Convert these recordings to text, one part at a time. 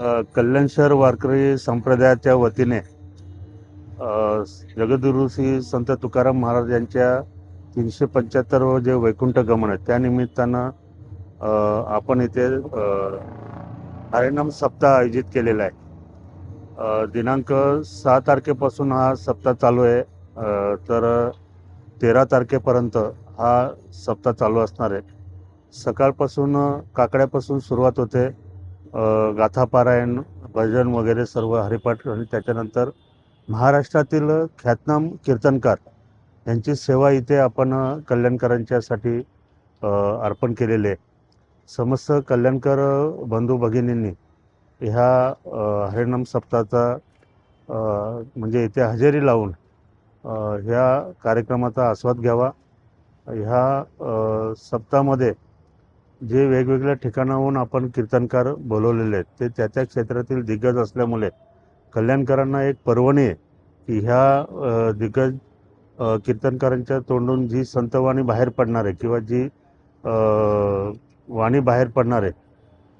कल्याण शहर वारकरी संप्रदायाच्या वतीने अ, जगद्गुरु श्री संत तुकाराम महाराज यांच्या तीनशे पंच्याहत्तर जे वैकुंठ गमन आहे त्यानिमित्तानं आपण इथे हरिनाम सप्ताह आयोजित केलेला आहे. दिनांक सहा तारखेपासून हा सप्ताह चालू आहे. तर तेरा तारखेपर्यंत हा सप्ताह चालू असणार आहे. सकाळपासून काकड्यापासून सुरुवात होते. गाथापारायण भजन वगैरे सर्व हरिपाठ आणि त्याच्यानंतर महाराष्ट्रातील ख्यातनाम कीर्तनकार यांची सेवा इथे आपण कल्याणकरांच्यासाठी अर्पण केलेली आहे. समस्त कल्याणकर बंधू भगिनींनी ह्या हरिनाम सप्ताहाचा म्हणजे इथे हजेरी लावून ह्या कार्यक्रमाचा आस्वाद घ्यावा. ह्या सप्ताहामध्ये जे वेगवेगळ्या ठिकाणाहून आपण कीर्तनकार बोलवलेले आहेत ते त्या त्या क्षेत्रातील दिग्गज असल्यामुळे कल्याणकरांना एक पर्वणी आहे की ह्या दिग्गज कीर्तनकारांच्या तोंडून जी संतवाणी बाहेर पडणार आहे किंवा जी वाणी बाहेर पडणार आहे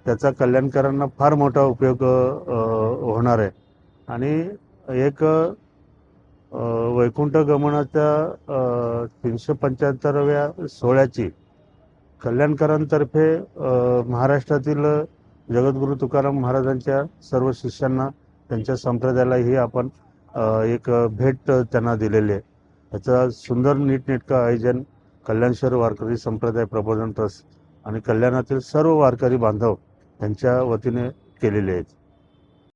त्याचा कल्याणकरांना फार मोठा उपयोग होणार आहे. आणि एक वैकुंठ गमनाच्या तीनशे पंच्याहत्तराव्या सोहळ्याची कल्याणकरांतर्फे महाराष्ट्रातील जगद्गुरू तुकाराम महाराजांच्या सर्व शिष्यांना त्यांच्या संप्रदायालाही आपण एक भेट त्यांना दिलेली आहे. याचं सुंदर नीटनेटकं आयोजन कल्याणश्वर वारकरी संप्रदाय प्रबोधन ट्रस्ट आणि कल्याणातील सर्व वारकरी बांधव यांच्या वतीने केलेले आहेत.